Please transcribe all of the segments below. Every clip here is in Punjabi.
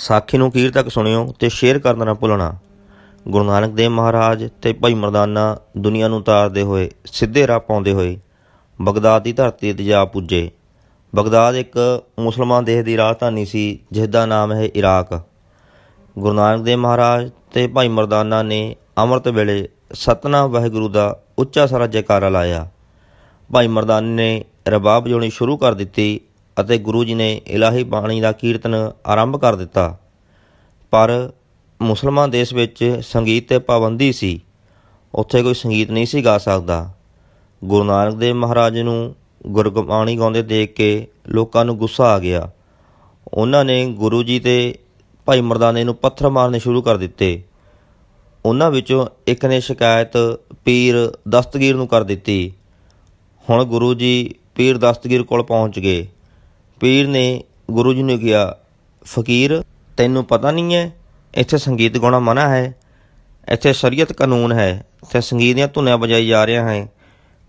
ਸਾਖੀ ਨੂੰ ਅਖੀਰ ਤੱਕ ਸੁਣਿਓ ਤੇ ਸ਼ੇਅਰ ਕਰਨਾ ਨਾ ਭੁੱਲਣਾ। ਗੁਰੂ ਨਾਨਕ ਦੇਵ ਮਹਾਰਾਜ ਤੇ ਭਾਈ ਮਰਦਾਨਾ ਦੁਨੀਆ ਨੂੰ ਤਾਰਦੇ ਹੋਏ, ਸਿੱਧੇ ਰਾਹ ਪਾਉਂਦੇ ਹੋਏ ਬਗਦਾਦ ਦੀ ਧਰਤੀ ਤੇ ਜਾ ਪੁੱਜੇ। ਬਗਦਾਦ ਇੱਕ ਮੁਸਲਮਾਨ ਦੇਸ਼ ਦੀ ਰਾਜਧਾਨੀ ਸੀ, ਜਿਸ ਦਾ ਨਾਮ ਹੈ ਇਰਾਕ। ਗੁਰੂ ਨਾਨਕ ਦੇਵ ਮਹਾਰਾਜ ਤੇ ਭਾਈ ਮਰਦਾਨਾ ਨੇ ਅੰਮ੍ਰਿਤ ਵੇਲੇ ਸਤਨਾਮ ਵਾਹਿਗੁਰੂ ਦਾ ਉੱਚਾ ਸਾਰਾ ਜੈਕਾਰਾ ਲਾਇਆ। ਭਾਈ ਮਰਦਾਨੇ ਨੇ ਰਬਾਬ ਵਜਾਉਣੀ ਸ਼ੁਰੂ ਕਰ ਦਿੱਤੀ ਅਤੇ ਗੁਰੂ ਜੀ ਨੇ ਇਲਾਹੀ ਬਾਣੀ ਦਾ ਕੀਰਤਨ ਆਰੰਭ ਕਰ ਦਿੱਤਾ। ਪਰ ਮੁਸਲਮਾਨ ਦੇਸ਼ ਵਿੱਚ ਸੰਗੀਤ ਤੇ ਪਾਬੰਦੀ ਸੀ। ਉੱਥੇ ਕੋਈ ਸੰਗੀਤ ਨਹੀਂ ਸੀ ਗਾ ਸਕਦਾ। ਗੁਰੂ ਨਾਨਕ ਦੇਵ ਮਹਾਰਾਜ ਨੂੰ ਗੁਰਬਾਣੀ ਗਾਉਂਦੇ ਦੇਖ ਕੇ ਲੋਕਾਂ ਨੂੰ ਗੁੱਸਾ ਆ ਗਿਆ। ਉਹਨਾਂ ਨੇ ਗੁਰੂ ਜੀ ਤੇ ਭਾਈ ਮਰਦਾਨੇ ਨੂੰ ਪੱਥਰ ਮਾਰਨੇ ਸ਼ੁਰੂ ਕਰ ਦਿੱਤੇ। ਉਹਨਾਂ ਵਿੱਚੋਂ ਇੱਕ ਨੇ ਸ਼ਿਕਾਇਤ ਪੀਰ ਦਸਤਗੀਰ ਨੂੰ ਕਰ ਦਿੱਤੀ। ਹੁਣ ਗੁਰੂ ਜੀ ਪੀਰ ਦਸਤਗੀਰ ਕੋਲ ਪਹੁੰਚ ਗਏ। ਪੀਰ ਨੇ ਗੁਰੂ ਜੀ ਨੂੰ ਕਿਹਾ, ਫਕੀਰ, ਤੈਨੂੰ ਪਤਾ ਨਹੀਂ ਹੈ, ਇੱਥੇ ਸੰਗੀਤ ਗਾਉਣਾ ਮਨਾ ਹੈ, ਇੱਥੇ ਸ਼ਰੀਅਤ ਕਾਨੂੰਨ ਹੈ ਤੇ ਸੰਗੀਤ ਦੀਆਂ ਧੁਨੀਆਂ ਵਜਾਈ ਜਾ ਰਿਹਾ ਹੈ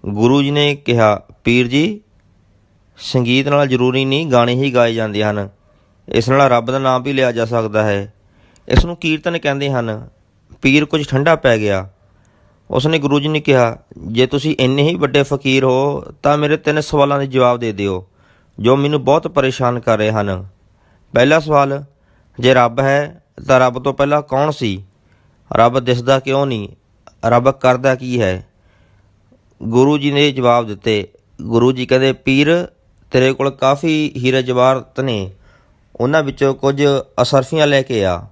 ਗੁਰੂ ਜੀ ਨੇ ਕਿਹਾ, ਪੀਰ ਜੀ, ਸੰਗੀਤ ਨਾਲ ਜ਼ਰੂਰੀ ਨਹੀਂ ਗਾਣੇ ਹੀ ਗਾਏ ਜਾਂਦੇ ਹਨ, ਇਸ ਨਾਲ ਰੱਬ ਦਾ ਨਾਮ ਵੀ ਲਿਆ ਜਾ ਸਕਦਾ ਹੈ। ਇਸ ਨੂੰ ਕੀਰਤਨ ਕਹਿੰਦੇ ਹਨ। ਪੀਰ ਕੁਝ ਠੰਡਾ ਪੈ ਗਿਆ। ਉਸਨੇ ਗੁਰੂ ਜੀ ਨੇ ਕਿਹਾ, ਜੇ ਤੁਸੀਂ ਇੰਨੇ ਹੀ ਵੱਡੇ ਫਕੀਰ ਹੋ, ਤਾਂ ਮੇਰੇ ਤਿੰਨ ਸਵਾਲਾਂ ਦੇ ਜਵਾਬ ਦੇ ਦਿਓ। ਜੋ ਮੈਨੂੰ ਬਹੁਤ ਪਰੇਸ਼ਾਨ ਕਰ ਰਹੇ ਹਨ। ਪਹਿਲਾ ਸਵਾਲ, ਜੇ ਰੱਬ ਹੈ, ਤਾਂ ਰੱਬ ਤੋਂ ਪਹਿਲਾਂ ਕੌਣ ਸੀ? ਰੱਬ ਦਿਸਦਾ ਕਿਉਂ ਨਹੀਂ? ਰੱਬ ਕਰਦਾ ਕੀ ਹੈ? ਗੁਰੂ ਜੀ ਨੇ ਜਵਾਬ ਦਿੱਤੇ, ਗੁਰੂ ਜੀ ਕਹਿੰਦੇ, ਪੀਰ, ਤੇਰੇ ਕੋਲ ਕਾਫੀ ਹੀਰੇ ਜਵਾਹਰਤ ਨੇ। ਉਹਨਾਂ ਵਿੱਚੋਂ ਕੁਝ ਅਸਰਫੀਆਂ ਲੈ ਕੇ ਆ।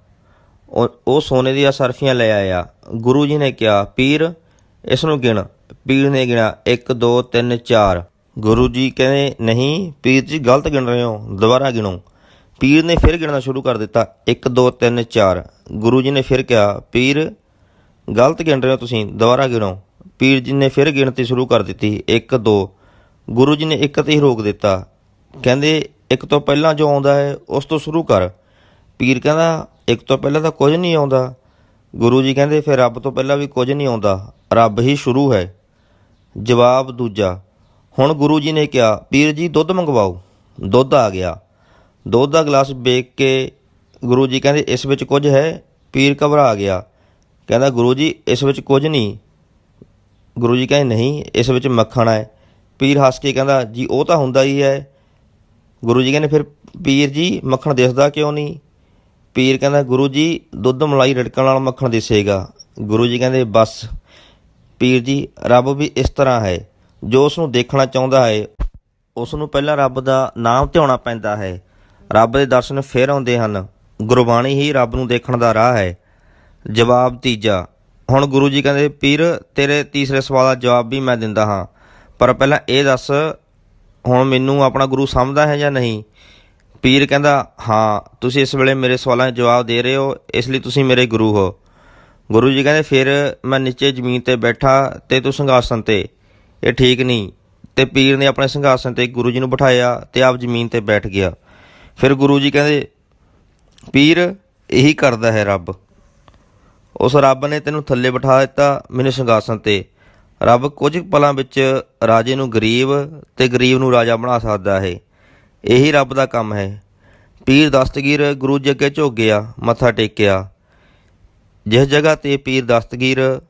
ਉਹ ਉਹ ਸੋਨੇ ਦੀਆਂ ਅਸਰਫੀਆਂ ਲੈ ਆਇਆ ਗੁਰੂ ਜੀ ਨੇ ਕਿਹਾ, ਪੀਰ, ਇਸ ਨੂੰ ਗਿਣ। ਪੀਰ ਨੇ ਗਿਣਾ 1 2 3 4 ਗੁਰੂ ਜੀ ਕਹਿੰਦੇ, ਨਹੀਂ, ਪੀਰ ਜੀ ਗਲਤ ਗਿਣ ਰਹੇ ਹੋ, ਦੁਬਾਰਾ ਗਿਣੋ। ਪੀਰ ਨੇ ਫਿਰ ਗਿਣਨਾ ਸ਼ੁਰੂ ਕਰ ਦਿੱਤਾ। 1 2 3 4 ਗੁਰੂ ਜੀ ਨੇ ਫਿਰ ਕਿਹਾ, ਪੀਰ, ਗਲਤ ਗਿਣ ਰਹੇ ਹੋ ਤੁਸੀਂ, ਦੁਬਾਰਾ ਗਿਣੋ। ਪੀਰ ਜੀ ਨੇ ਫਿਰ ਗਿਣਤੀ ਸ਼ੁਰੂ ਕਰ ਦਿੱਤੀ। 1 2 ਗੁਰੂ ਜੀ ਨੇ ਇੱਕ ਤੇ ਹੀ ਰੋਕ ਦਿੱਤਾ। ਕਹਿੰਦੇ, ਇੱਕ ਤੋਂ ਪਹਿਲਾਂ ਜੋ ਆਉਂਦਾ ਹੈ, ਉਸ ਤੋਂ ਸ਼ੁਰੂ ਕਰ। ਪੀਰ ਕਹਿੰਦਾ, ਇੱਕ ਤੋਂ ਪਹਿਲਾਂ ਤਾਂ ਕੁਝ ਨਹੀਂ ਆਉਂਦਾ। ਗੁਰੂ ਜੀ ਕਹਿੰਦੇ, ਫਿਰ ਰੱਬ ਤੋਂ ਪਹਿਲਾਂ ਵੀ ਕੁਝ ਨਹੀਂ ਆਉਂਦਾ। ਰੱਬ ਹੀ ਸ਼ੁਰੂ ਹੈ। ਜਵਾਬ ਦੂਜਾ ਹੁਣ ਗੁਰੂ ਜੀ ਨੇ ਕਿਹਾ, ਪੀਰ ਜੀ, ਦੁੱਧ ਮੰਗਵਾਓ। ਦੁੱਧ ਆ ਗਿਆ। ਦੁੱਧ ਦਾ ਗਲਾਸ ਵੇਖ ਕੇ ਗੁਰੂ ਜੀ ਕਹਿੰਦੇ, ਇਸ ਵਿੱਚ ਕੁਝ ਹੈ? ਪੀਰ ਘਬਰਾ ਗਿਆ। ਕਹਿੰਦਾ, ਗੁਰੂ ਜੀ, ਇਸ ਵਿੱਚ ਕੁਝ ਨਹੀਂ। ਗੁਰੂ ਜੀ ਕਹਿੰਦੇ, ਨਹੀਂ, ਇਸ ਵਿੱਚ ਮੱਖਣ ਹੈ। ਪੀਰ ਹੱਸ ਕੇ ਕਹਿੰਦਾ, ਜੀ, ਉਹ ਤਾਂ ਹੁੰਦਾ ਹੀ ਹੈ। ਗੁਰੂ ਜੀ ਕਹਿੰਦੇ, ਫਿਰ ਪੀਰ ਜੀ, ਮੱਖਣ ਦਿਸਦਾ ਕਿਉਂ ਨਹੀਂ? ਪੀਰ ਕਹਿੰਦਾ, ਗੁਰੂ ਜੀ, ਦੁੱਧ ਮਲਾਈ ਰੜਕਣ ਨਾਲ ਮੱਖਣ ਦਿਸੇਗਾ। ਗੁਰੂ ਜੀ ਕਹਿੰਦੇ, ਬਸ। ਪੀਰ ਜੀ, ਰੱਬ ਵੀ ਇਸ ਤਰ੍ਹਾਂ ਹੈ। ਜੋ ਉਸ ਨੂੰ ਦੇਖਣਾ ਚਾਹੁੰਦਾ ਹੈ ਉਸ ਨੂੰ ਪਹਿਲਾਂ ਰੱਬ ਦਾ ਨਾਮ ਧਿਆਉਣਾ ਪੈਂਦਾ ਹੈ। ਰੱਬ ਦੇ ਦਰਸ਼ਨ ਫਿਰ ਆਉਂਦੇ ਹਨ। ਗੁਰਬਾਣੀ ਹੀ ਰੱਬ ਨੂੰ ਦੇਖਣ ਦਾ ਰਾਹ ਹੈ। ਜਵਾਬ ਤੀਜਾ, ਹੁਣ ਗੁਰੂ ਜੀ ਕਹਿੰਦੇ, ਪੀਰ, ਤੇਰੇ ਤੀਸਰੇ ਸਵਾਲ ਦਾ ਜਵਾਬ ਵੀ ਮੈਂ ਦਿੰਦਾ ਹਾਂ। ਪਰ ਪਹਿਲਾਂ ਇਹ ਦੱਸ, ਹੁਣ ਮੈਨੂੰ ਆਪਣਾ ਗੁਰੂ ਸਮਝਦਾ ਹੈ ਜਾਂ ਨਹੀਂ? ਪੀਰ ਕਹਿੰਦਾ, ਹਾਂ, ਤੁਸੀਂ ਇਸ ਵੇਲੇ ਮੇਰੇ ਸਵਾਲਾਂ ਦੇ ਜਵਾਬ ਦੇ ਰਹੇ ਹੋ, ਇਸ ਲਈ ਤੁਸੀਂ ਮੇਰੇ ਗੁਰੂ ਹੋ। ਗੁਰੂ ਜੀ ਕਹਿੰਦੇ, ਫਿਰ ਮੈਂ ਨੀਚੇ ਜ਼ਮੀਨ ਤੇ ਬੈਠਾ ਤੇ ਤੂੰ ਸੰਘਾਸਨ ਤੇ ਇਹ ਠੀਕ ਨਹੀਂ। ਤੇ ਪੀਰ ਨੇ ਆਪਣੇ ਸਿੰਘਾਸਨ ਤੇ ਗੁਰੂ ਜੀ ਨੂੰ ਬਿਠਾਇਆ ਤੇ ਆਪ ਜ਼ਮੀਨ ਤੇ ਬੈਠ ਗਿਆ। ਫਿਰ ਗੁਰੂ ਜੀ ਕਹਿੰਦੇ, ਪੀਰ, ਇਹੀ ਕਰਦਾ ਹੈ ਰੱਬ। ਉਸ ਰੱਬ ਨੇ ਤੈਨੂੰ ਥੱਲੇ ਬਿਠਾ ਦਿੱਤਾ ਮੈਨੂੰ ਸਿੰਘਾਸਨ ਤੇ। ਰੱਬ ਕੁਝ ਪਲਾਂ ਵਿੱਚ ਰਾਜੇ ਨੂੰ ਗਰੀਬ ਤੇ ਗਰੀਬ ਨੂੰ ਰਾਜਾ ਬਣਾ ਸਕਦਾ ਹੈ। ਇਹੀ ਰੱਬ ਦਾ ਕੰਮ ਹੈ। ਪੀਰ ਦਸਤਗੀਰ ਗੁਰੂ ਜੀ ਅੱਗੇ ਝੁਕ ਗਿਆ, ਮੱਥਾ ਟੇਕਿਆ। ਜਿਸ ਜਗ੍ਹਾ ਤੇ ਪੀਰ ਦਸਤਗੀਰ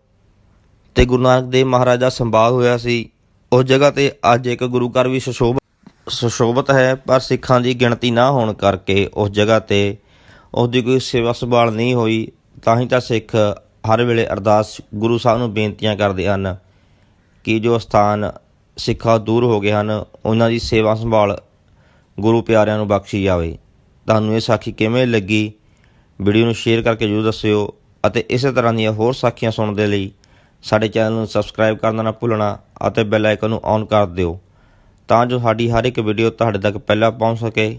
ਤੇ ਗੁਰੂ ਨਾਨਕ ਦੇਵ ਮਹਾਰਾਜ ਦਾ ਸੰਵਾਦ ਹੋਇਆ ਸੀ। ਉਸ ਜਗ੍ਹਾ ਤੇ ਅੱਜ ਇੱਕ ਗੁਰੂ ਘਰ ਵੀ ਸੁਸ਼ੋਭ ਸੁਸ਼ੋਭਿਤ ਹੈ, ਪਰ ਸਿੱਖਾਂ ਦੀ ਗਿਣਤੀ ਨਾ ਹੋਣ ਕਰਕੇ ਉਸ ਜਗ੍ਹਾ ਤੇ ਉਸ ਦੀ ਕੋਈ ਸੇਵਾ ਸੰਭਾਲ ਨਹੀਂ ਹੋਈ। ਤਾਂ ਹੀ ਤਾਂ ਸਿੱਖ ਹਰ ਵੇਲੇ ਅਰਦਾਸ ਗੁਰੂ ਸਾਹਿਬ ਨੂੰ ਬੇਨਤੀਆਂ ਕਰਦੇ ਹਨ ਕਿ ਜੋ ਸਥਾਨ ਸਿੱਖਾਂ ਦੂਰ ਹੋ ਗਏ ਹਨ, ਉਹਨਾਂ ਦੀ ਸੇਵਾ ਸੰਭਾਲ ਗੁਰੂ ਪਿਆਰਿਆਂ ਨੂੰ ਬਖਸ਼ੀ ਜਾਵੇ। ਤੁਹਾਨੂੰ ਇਹ ਸਾਖੀ ਕਿਵੇਂ ਲੱਗੀ? ਵੀਡੀਓ ਨੂੰ ਸ਼ੇਅਰ ਕਰਕੇ ਜਰੂਰ ਦੱਸਿਓ ਅਤੇ ਇਸੇ ਤਰ੍ਹਾਂ ਦੀਆਂ ਹੋਰ ਸਾਖੀਆਂ ਸੁਣਨ ਦੇ ਲਈ ਸਾਡੇ ਚੈਨਲ ਨੂੰ ਸਬਸਕ੍ਰਾਈਬ ਕਰਨਾ ਨਾ ਭੁੱਲਣਾ ਅਤੇ ਬੈਲ ਆਈਕਨ ਨੂੰ ਔਨ ਕਰ ਦਿਓ, ਤਾਂ ਜੋ ਸਾਡੀ ਹਰ ਇੱਕ ਵੀਡੀਓ ਤੁਹਾਡੇ ਤੱਕ ਪਹਿਲਾਂ ਪਹੁੰਚ ਸਕੇ।